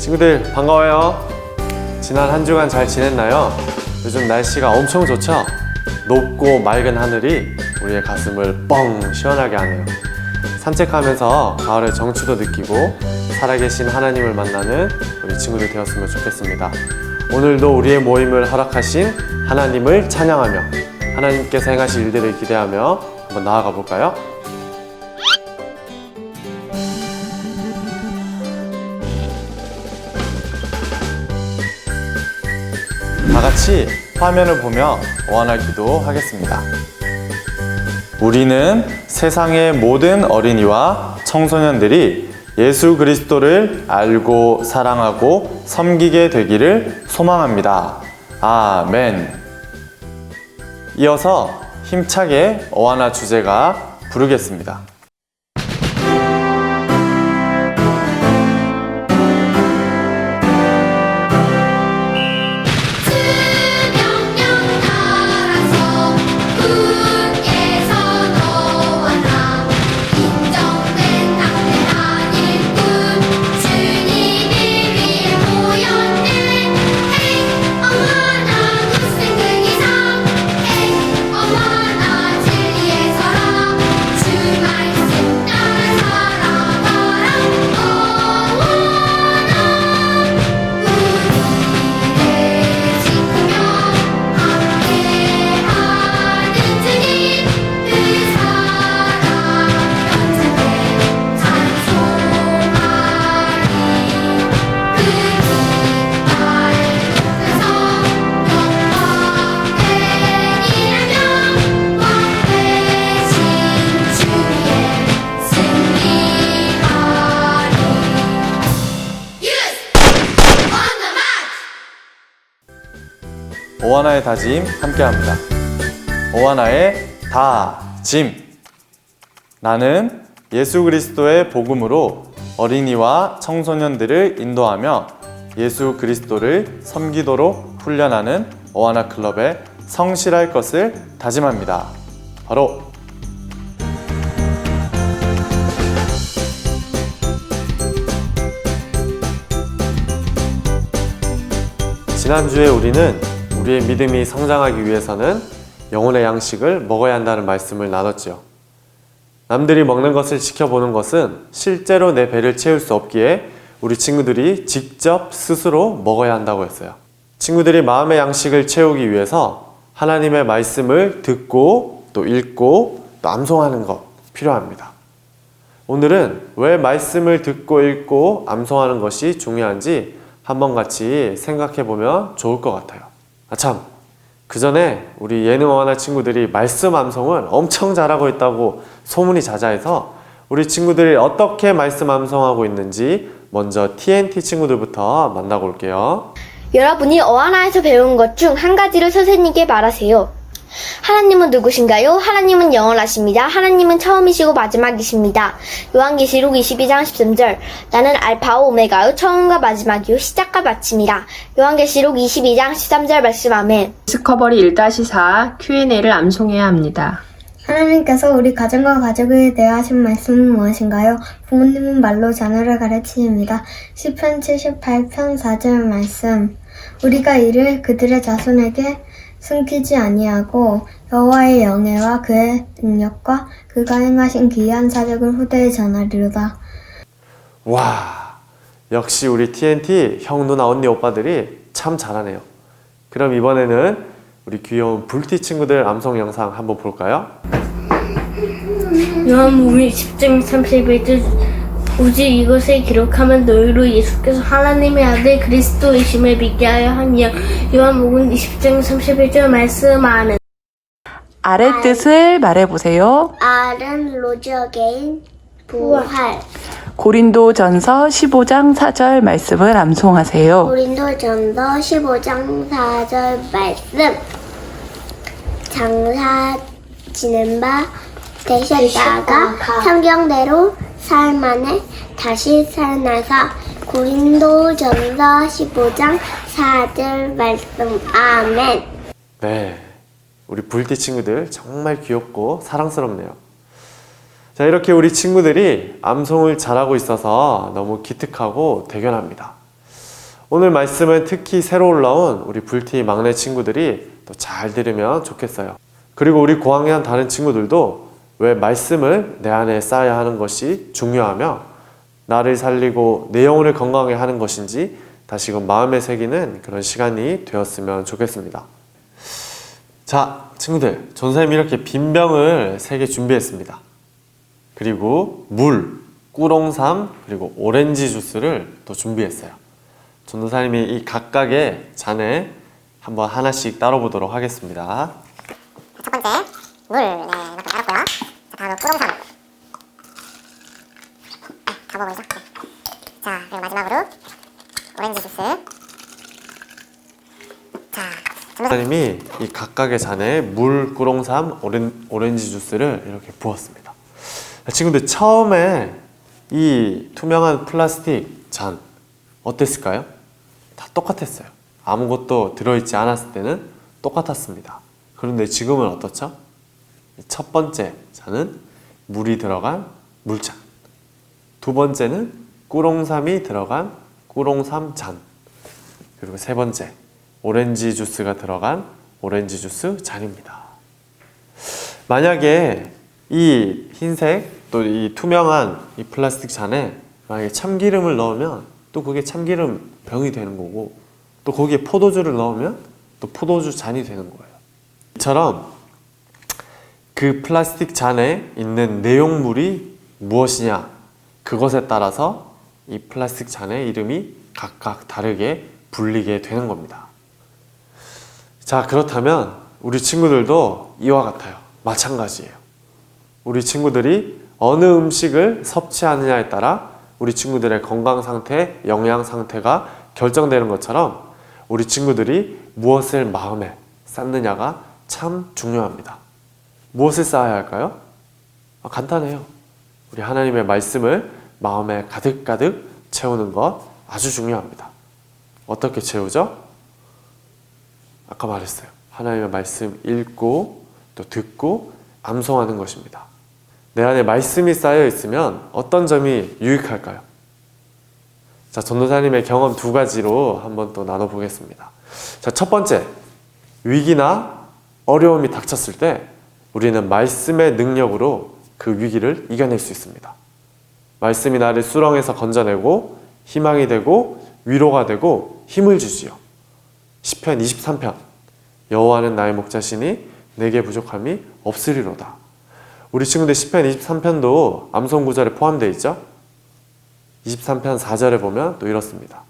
친구들 반가워요. 지난 한 주간 잘 지냈나요? 요즘 날씨가 엄청 좋죠? 높고 맑은 하늘이 우리의 가슴을 뻥 시원하게 하네요. 산책하면서 가을의 정취도 느끼고 살아계신 하나님을 만나는 우리 친구들 되었으면 좋겠습니다. 오늘도 우리의 모임을 허락하신 하나님을 찬양하며 하나님께서 행하실 일들을 기대하며 한번 나아가 볼까요? 다 같이 화면을 보며 원할 기도하겠습니다. 우리는 세상의 모든 어린이와 청소년들이 예수 그리스도를 알고 사랑하고 섬기게 되기를 소망합니다. 아멘. 이어서 힘차게 어하나 주제가 부르겠습니다. 오하나의 다짐 함께합니다. 오하나의 다짐. 나는 예수 그리스도의 복음으로 어린이와 청소년들을 인도하며 예수 그리스도를 섬기도록 훈련하는 오하나 클럽에 성실할 것을 다짐합니다. 바로 지난주에 우리는 우리의 믿음이 성장하기 위해서는 영혼의 양식을 먹어야 한다는 말씀을 나눴지요. 남들이 먹는 것을 지켜보는 것은 실제로 내 배를 채울 수 없기에 우리 친구들이 직접 스스로 먹어야 한다고 했어요. 친구들이 마음의 양식을 채우기 위해서 하나님의 말씀을 듣고 또 읽고 또 암송하는 것 필요합니다. 오늘은 왜 말씀을 듣고 읽고 암송하는 것이 중요한지 한번 같이 생각해 보면 좋을 것 같아요. 아, 참. 그 전에 우리 예능어원화 친구들이 말씀 암송을 엄청 잘하고 있다고 소문이 자자해서 우리 친구들이 어떻게 말씀 암송하고 있는지 먼저 TNT 친구들부터 만나고 올게요. 여러분이 어하나에서 배운 것 중 한 가지를 선생님께 말하세요. 하나님은 누구신가요? 하나님은 영원하십니다. 하나님은 처음이시고 마지막이십니다. 요한계시록 22장 13절 나는 알파오 오메가요 처음과 마지막이요 시작과 마침이라. 요한계시록 22장 13절 말씀 아멘. 디스커버리 1-4 Q&A를 암송해야 합니다. 하나님께서 우리 가정과 가족에 대해 하신 말씀은 무엇인가요? 부모님은 말로 자녀를 가르치십니다. 10편 78편 4절 말씀 우리가 이를 그들의 자손에게 숨기지 아니하고 여호와의 영예와 그의 능력과 그가 행하신 기이한 사적을 후대에 전하리로다. 와, 역시 우리 TNT 형, 누나, 언니, 오빠들이 참 잘하네요. 그럼 이번에는 우리 귀여운 불티 친구들 암송 영상 한번 볼까요? 요한복음 10장 31절 오직 이것을 기록하면 너희로 예수께서 하나님의 아들 그리스도이심을 믿게 하여 하니요 요한복음 20장 31절 말씀 아멘 아래 뜻을 말해보세요. R은 로저 게인 부활 고린도 전서 15장 4절 말씀을 암송하세요. 고린도전서 15장 4절 말씀 장사 지낸 바 되셨다가 성경대로 삶안에 다시 살아나사 고린도전서 15장 4절 말씀 아멘 네. 우리 불티 친구들 정말 귀엽고 사랑스럽네요. 자, 이렇게 우리 친구들이 암송을 잘하고 있어서 너무 기특하고 대견합니다. 오늘 말씀은 특히 새로 올라온 우리 불티 막내 친구들이 또 잘 들으면 좋겠어요. 그리고 우리 고학년 다른 친구들도 왜 말씀을 내 안에 쌓아야 하는 것이 중요하며 나를 살리고 내 영혼을 건강하게 하는 것인지 다시금 마음에 새기는 그런 시간이 되었으면 좋겠습니다. 자, 친구들, 전사님이 이렇게 빈 병을 세 개 준비했습니다. 그리고 물, 꾸롱삼, 그리고 오렌지 주스를 또 준비했어요. 전도사님이 이 각각의 잔에 한번 하나씩 따라보도록 하겠습니다. 첫 번째 물 네, 이렇게 따랐고요. 자 다음은 꾸롱삼. 아, 다 먹어버리죠. 네. 자 그리고 마지막으로 오렌지 주스. 자 전도사님이 이 각각의 잔에 물, 꾸롱삼, 오렌, 오렌지 주스를 이렇게 부었습니다. 자, 친구들 처음에 이 투명한 플라스틱 잔 어땠을까요? 다 똑같았어요. 아무것도 들어있지 않았을 때는 똑같았습니다. 그런데 지금은 어떻죠? 이첫 번째 잔은 물이 들어간 물잔. 두 번째는 꾸롱삼이 들어간 꾸롱삼 잔. 그리고 세 번째 오렌지 주스가 들어간 오렌지 주스 잔입니다. 만약에 이 흰색 또 이 투명한 이 플라스틱 잔에 만약에 참기름을 넣으면 또 그게 참기름 병이 되는 거고 또 거기에 포도주를 넣으면 또 포도주 잔이 되는 거예요. 이처럼 그 플라스틱 잔에 있는 내용물이 무엇이냐 그것에 따라서 이 플라스틱 잔의 이름이 각각 다르게 불리게 되는 겁니다. 자, 그렇다면 우리 친구들도 이와 같아요. 마찬가지예요. 우리 친구들이 어느 음식을 섭취하느냐에 따라 우리 친구들의 건강 상태, 영양 상태가 결정되는 것처럼 우리 친구들이 무엇을 마음에 쌓느냐가 참 중요합니다. 무엇을 쌓아야 할까요? 아, 간단해요. 우리 하나님의 말씀을 마음에 가득가득 채우는 것 아주 중요합니다. 어떻게 채우죠? 아까 말했어요. 하나님의 말씀 읽고 또 듣고 암송하는 것입니다. 내 안에 말씀이 쌓여 있으면 어떤 점이 유익할까요? 자, 전도사님의 경험 두 가지로 한번 또 나눠보겠습니다. 자, 첫 번째, 위기나 어려움이 닥쳤을 때 우리는 말씀의 능력으로 그 위기를 이겨낼 수 있습니다. 말씀이 나를 수렁에서 건져내고 희망이 되고 위로가 되고 힘을 주지요. 10편 23편 여호와는 나의 목자시니 내게 부족함이 없으리로다. 우리 친구들 10편 23편도 암송 구절에 포함되어 있죠? 23편 4절에 보면 또 이렇습니다.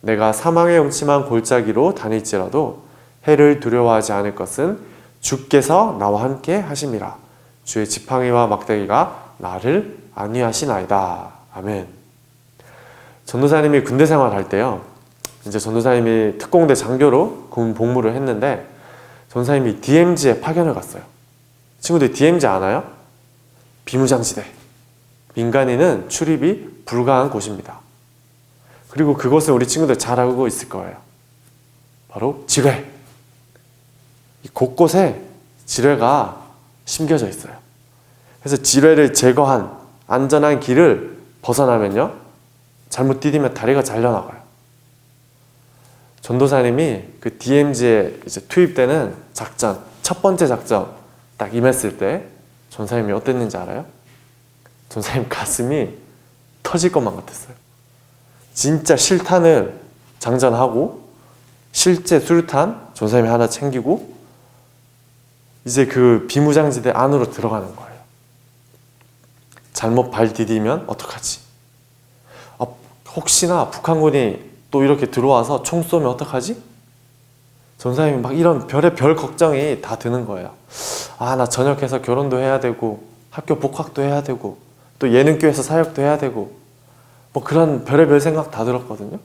내가 사망의 용침한 골짜기로 다닐지라도 해를 두려워하지 않을 것은 주께서 나와 함께 하심이라. 주의 지팡이와 막대기가 나를 안위하시나이다. 아멘. 전도사님이 군대 생활할 때요. 이제 전도사님이 특공대 장교로 군 복무를 했는데 전도사님이 DMZ에 파견을 갔어요. 친구들 DMZ 아나요? 비무장지대. 민간인은 출입이 불가한 곳입니다. 그리고 그것을 우리 친구들 잘 알고 있을 거예요. 바로 지뢰. 이 곳곳에 지뢰가 심겨져 있어요. 그래서 지뢰를 제거한 안전한 길을 벗어나면요. 잘못 디디면 다리가 잘려나가요. 전도사님이 그 DMZ에 이제 투입되는 작전, 첫 번째 작전 딱 임했을 때 전사님이 어땠는지 알아요? 전사님 가슴이 터질 것만 같았어요. 진짜 실탄을 장전하고 실제 수류탄 전사님이 하나 챙기고 이제 그 비무장지대 안으로 들어가는 거예요. 잘못 발 디디면 어떡하지? 아, 혹시나 북한군이 또 이렇게 들어와서 총 쏘면 어떡하지? 전사님이 막 이런 별의 별 걱정이 다 드는 거예요. 아, 나 전역해서 결혼도 해야 되고, 학교 복학도 해야 되고, 또 예능교회에서 사역도 해야 되고, 뭐 그런 별의 별 생각 다 들었거든요.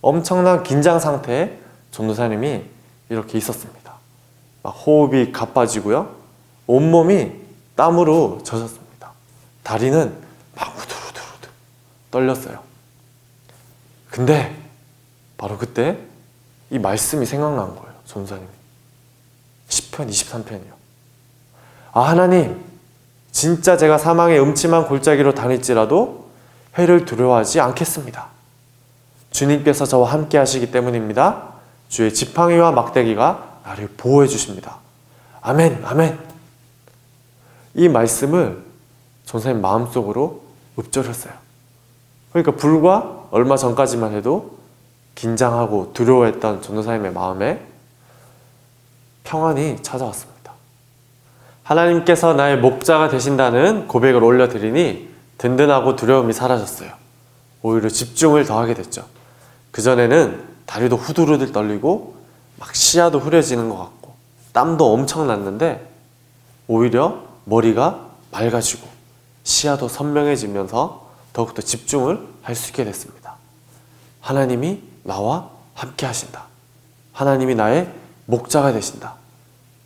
엄청난 긴장 상태에 전도사님이 이렇게 있었습니다. 막 호흡이 가빠지고요. 온몸이 땀으로 젖었습니다. 다리는 막 우두루두루두 떨렸어요. 근데 바로 그때 이 말씀이 생각난 거예요. 전사님이. 10편, 23편이요. 아, 하나님, 진짜 제가 사망의 음침한 골짜기로 다닐지라도 해를 두려워하지 않겠습니다. 주님께서 저와 함께 하시기 때문입니다. 주의 지팡이와 막대기가 나를 보호해 주십니다. 아멘, 아멘. 이 말씀을 전사님 마음속으로 읊조렸어요. 그러니까 불과 얼마 전까지만 해도 긴장하고 두려워했던 전도사님의 마음에 평안이 찾아왔습니다. 하나님께서 나의 목자가 되신다는 고백을 올려드리니 든든하고 두려움이 사라졌어요. 오히려 집중을 더하게 됐죠. 그전에는 다리도 후들후들 떨리고 막 시야도 흐려지는 것 같고 땀도 엄청 났는데 오히려 머리가 맑아지고 시야도 선명해지면서 더욱더 집중을 할 수 있게 됐습니다. 하나님이 나와 함께 하신다. 하나님이 나의 목자가 되신다.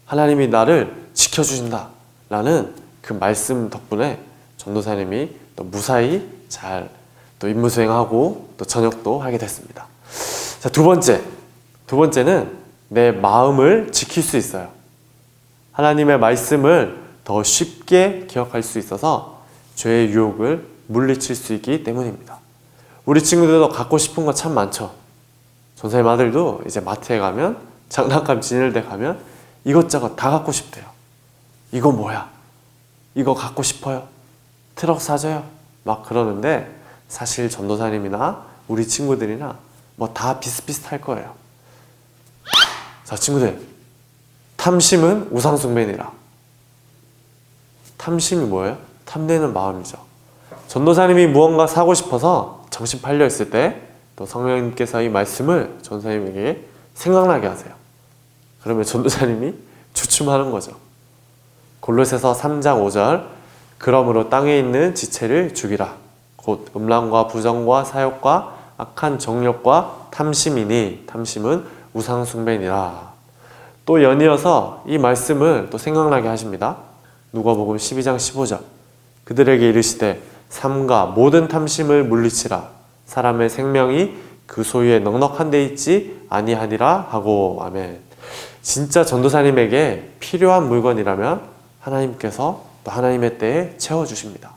하나님이 나를 지켜주신다. 라는 그 말씀 덕분에 전도사님이 또 무사히 잘 또 임무 수행하고 또 전역도 하게 됐습니다. 자, 두 번째. 두 번째는 내 마음을 지킬 수 있어요. 하나님의 말씀을 더 쉽게 기억할 수 있어서 죄의 유혹을 물리칠 수 있기 때문입니다. 우리 친구들도 갖고 싶은 거 참 많죠. 전사님 아들도 이제 마트에 가면 장난감 때 가면 이것저것 다 갖고 싶대요. 이거 뭐야? 이거 갖고 싶어요. 트럭 사줘요. 막 그러는데 사실 전도사님이나 우리 친구들이나 뭐 다 비슷비슷할 거예요. 자, 친구들. 탐심은 우상숭배니라. 탐심이 뭐예요? 탐내는 마음이죠. 전도사님이 무언가 사고 싶어서 정신 팔려 있을 때 또 성령님께서 이 말씀을 전도사님에게 생각나게 하세요. 그러면 전도사님이 주춤하는 거죠. 골로새서 3장 5절 그러므로 땅에 있는 지체를 죽이라 곧 음란과 부정과 사욕과 악한 정욕과 탐심이니 탐심은 우상 숭배니라. 또 연이어서 이 말씀을 또 생각나게 하십니다. 누가복음 12장 15절 그들에게 이르시되 삼가 모든 탐심을 물리치라 사람의 생명이 그 소유에 넉넉한 데 있지 아니하니라 하고 아멘. 진짜 전도사님에게 필요한 물건이라면 하나님께서 또 하나님의 때에 채워 주십니다.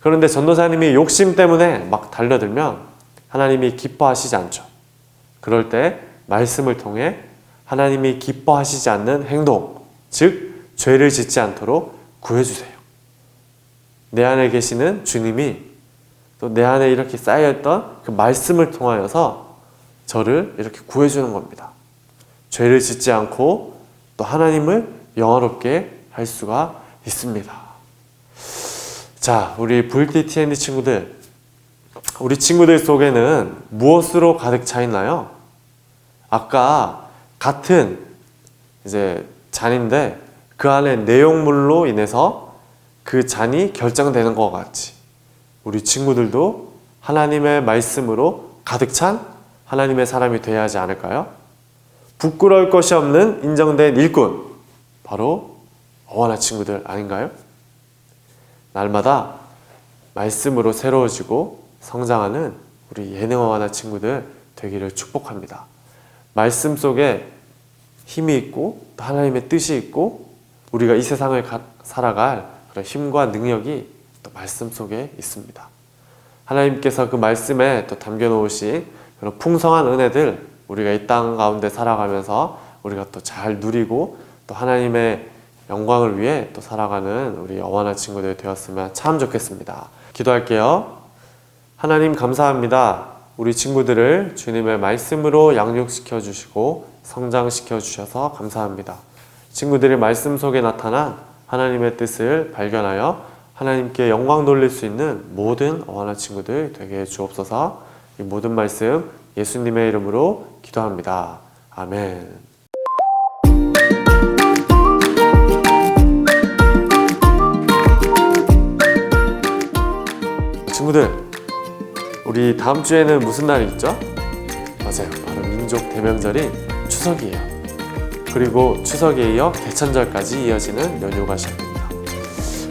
그런데 전도사님이 욕심 때문에 막 달려들면 하나님이 기뻐하시지 않죠. 그럴 때 말씀을 통해 하나님이 기뻐하시지 않는 행동, 즉 죄를 짓지 않도록 구해 주세요. 내 안에 계시는 주님이 또 내 안에 이렇게 쌓여있던 그 말씀을 통하여서 저를 이렇게 구해주는 겁니다. 죄를 짓지 않고 또 하나님을 영화롭게 할 수가 있습니다. 자, 우리 VTTND 친구들, 우리 친구들 속에는 무엇으로 가득 차 있나요? 아까 같은 이제 잔인데 그 안에 내용물로 인해서 그 잔이 결정되는 것 같이 우리 친구들도 하나님의 말씀으로 가득 찬 하나님의 사람이 되어야 하지 않을까요? 부끄러울 것이 없는 인정된 일꾼 바로 어원아 친구들 아닌가요? 날마다 말씀으로 새로워지고 성장하는 우리 예능어원아 친구들 되기를 축복합니다. 말씀 속에 힘이 있고 또 하나님의 뜻이 있고 우리가 이 세상을 가- 살아갈 그런 힘과 능력이 또 말씀 속에 있습니다. 하나님께서 그 말씀에 또 담겨 놓으신 그런 풍성한 은혜들 우리가 이 땅 가운데 살아가면서 우리가 또 잘 누리고 또 하나님의 영광을 위해 또 살아가는 우리 어원한 친구들 되었으면 참 좋겠습니다. 기도할게요. 하나님 감사합니다. 우리 친구들을 주님의 말씀으로 양육시켜 주시고 성장시켜 주셔서 감사합니다. 친구들이 말씀 속에 나타난 하나님의 뜻을 발견하여 하나님께 영광 돌릴 수 있는 모든 어하나 친구들 되게 주옵소서 이 모든 말씀 예수님의 이름으로 기도합니다. 아멘. 친구들, 우리 다음 주에는 무슨 날이 있죠? 맞아요. 바로 민족 대명절인 추석이에요. 그리고 추석에 이어 개천절까지 이어지는 연휴가 시작됩니다.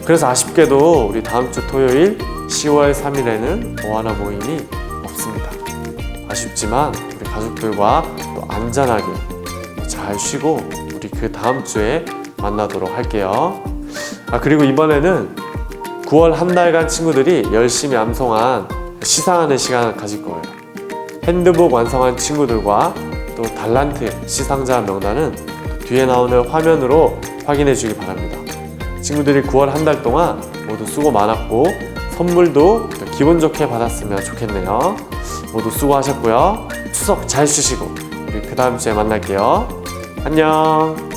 그래서 아쉽게도 우리 다음 주 토요일 10월 3일에는 오하나 모임이 없습니다. 아쉽지만 우리 가족들과 또 안전하게 잘 쉬고 우리 그 다음 주에 만나도록 할게요. 아 그리고 이번에는 9월 한 달간 친구들이 열심히 암송한 시상하는 시간을 가질 거예요. 핸드북 완성한 친구들과 또 달란트 시상자 명단은 뒤에 나오는 화면으로 확인해 주기 바랍니다. 친구들이 9월 한 달 동안 모두 수고 많았고 선물도 또 기분 좋게 받았으면 좋겠네요. 모두 수고하셨고요. 추석 잘 쉬시고 우리 그 다음 주에 만날게요. 안녕.